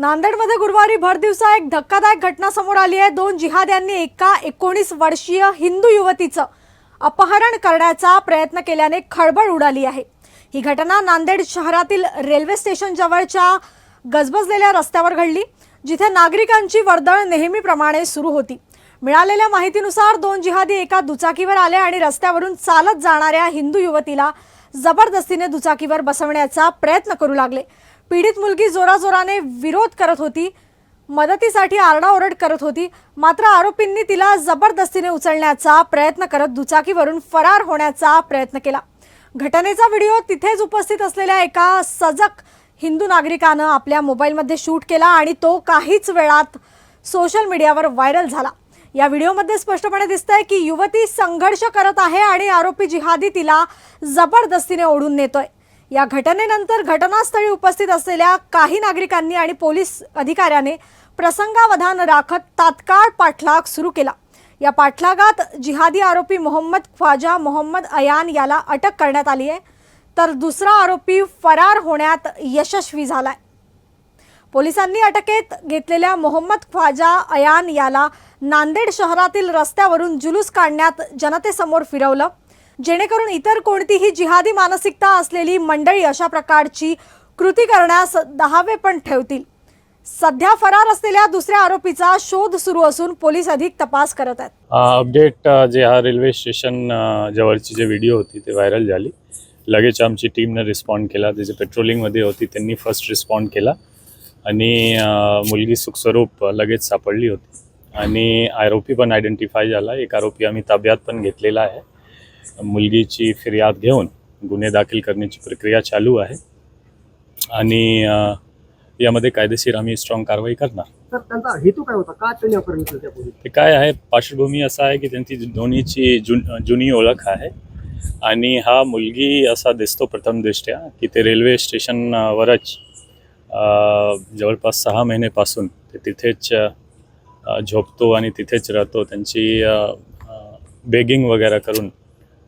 नांदेडमध्ये गुरुवारी भरदिवसा एक धक्कादायक घटना समोर आली आहे. दोन जिहाद्यांनी एका एकोणीस वर्षीय हिंदू युवतीचं अपहरण करण्याचा प्रयत्न केल्याने खळबळ उडाली आहे. ही घटना नांदेड शहरातील रेल्वे स्टेशन जवळच्या गजबजलेल्या रस्त्यावर घडली जिथे नागरिकांची वर्दळ नेहमीप्रमाणे सुरू होती. मिळालेल्या माहितीनुसार दोन जिहादी एका दुचाकीवर आले आणि रस्त्यावरून चालत जाणाऱ्या हिंदू युवतीला जबरदस्तीने दुचाकीवर बसवण्याचा प्रयत्न करू लागले. पीडित मुलगी जोराजोराने विरोध करत होती मदतीसाठी आरडाओरड करत होती मात्र आरोपींनी तिला जबरदस्तीने उचलण्याचा प्रयत्न करत दुचाकीवरून फरार होण्याचा प्रयत्न केला. घटनेचा व्हिडिओ तिथेच उपस्थित असलेल्या एका सजग हिंदू नागरिकानं आपल्या मोबाईलमध्ये शूट केला आणि तो काहीच वेळात सोशल मीडियावर व्हायरल झाला. या व्हिडिओमध्ये स्पष्टपणे दिसतंय की युवती संघर्ष करत आहे आणि आरोपी जिहादी तिला जबरदस्तीने ओढून नेतोय. या घटनेनंतर घटनास्थळी उपस्थित असलेल्या काही नागरिकांनी आणि पोलीस अधिकाऱ्याने प्रसंगावधान राखत तात्काळ पाठलाग सुरू केला. या पाठलागात जिहादी आरोपी मोहम्मद ख्वाजा मोहम्मद अयान याला अटक करण्यात आली आहे. तर दुसरा आरोपी फरार होण्यात यशस्वी झालाय. पोलिसांनी अटकेत घेतलेल्या मोहम्मद ख्वाजा अयान याला नांदेड शहरातील रस्त्यावरून जुलूस काढण्यात जनतेसमोर फिरवलं. जेणेकरून इतर कोणतीही जिहादी मानसिकता असलेली मंडळी अशा प्रकारची कृती करण्यास दहावे पण ठेवतील. सध्या फरार असलेल्या दुसऱ्या आरोपीचा शोध सुरू असून पोलीस अधिक तपास करत आहेत. अपडेट जे हा रेल्वे स्टेशन जवळची जे व्हिडिओ होती ते व्हायरल झाली. लगेच आमची टीमनं रिस्पॉन्ड केला त्याचे पेट्रोलिंगमध्ये होती त्यांनी फर्स्ट रिस्पॉन्ड केला. आणि अ, मुलगी सुखस्वरूप लगेच सापडली होती. आणि आरोपी पण आयडेंटिफाय झाला. एक आरोपी आम्ही ताब्यात पण घेतलेला आहे. मुलगीची फिर्याद घेऊन गुन्हे दाखल करण्याची प्रक्रिया चालू आहे. आणि यामध्ये कायदेशीर आम्ही स्ट्रॉंग कारवाई करणार. तर त्यांचा हेतू काय होता? का त्यांनी अपहरण केलं त्या पोलीस ते काय आहे पार्श्वभूमी असा आहे की त्यांची दोन्हीची जुन जुनी ओळख आहे. आणि हा मुलगी असा दिसतो प्रथम दृष्ट्या की ते रेल्वे स्टेशनवरच जवळपास सहा महिनेपासून ते तिथेच झोपतो आणि तिथेच राहतो. त्यांची बेगिंग वगैरे करून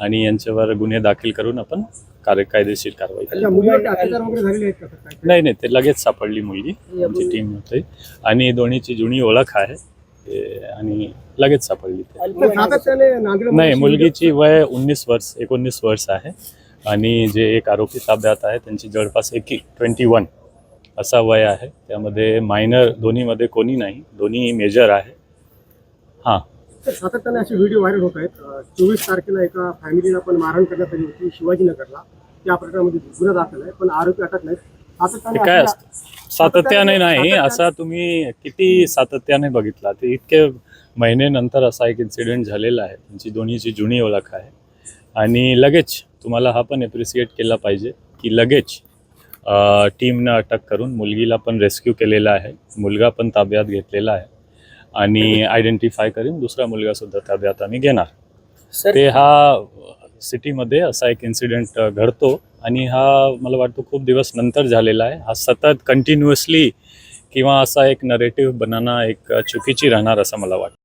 आणि यांच्यावर गुन्हे दाखल करून आपण कार्य कायदेशीर कारवाई नाही नाही ते लगेच सापडली मुलगी. आमची टीम होते. आणि दोन्हीची जुनी ओळख आहे. ते- आणि लगेच सापडली नाही मुलगीची वय उन्नीस वर्ष एकोणीस वर्ष आहे. आणि जे एक आरोपी ताब्यात आहे त्यांची जवळपास एक ट्वेंटी वन असा वय आहे. त्यामध्ये मायनर दोन्हीमध्ये कोणी नाही. दोन्ही मेजर आहे. हां. सातत्याने असे व्हिडिओ व्हायरल होत आहेत. चोवीस तारखेला एका फॅमिलीला पण मारहाण करण्यात आली होती शिवाजीनगरला. त्या प्रकरणामध्ये गुन्हा दाखल आहे पण आरोपी अटक नाहीत. ते सातत्याने काय असतं? सातत्याने नाही असा तुम्ही किती सातत्याने बघितला? ते इतके महिन्यानंतर असा एक इन्सिडेंट झालेला आहे. त्यांची दोन्हीची जुनी ओळख आहे. आणि लगेच तुम्हाला हा पण एप्रिसिएट केला पाहिजे की लगेच टीमनं अटक करून मुलगीला पण रेस्क्यू केलेला आहे. मुलगा पण ताब्यात घेतलेला आहे. आणि आयडेंटिफाय करून. दुसरा मुलगा सुद्धा ताब्यात आम्ही घेणार. ते हा सिटीमध्ये असा एक इन्सिडेंट घडतो आणि हा मला वाटतं खूप दिवस नंतर झालेला आहे. हा सतत कंटिन्युअसली किंवा असा एक नरेटिव्ह बनवणं एक चुकीची राहणार असं मला वाटतं.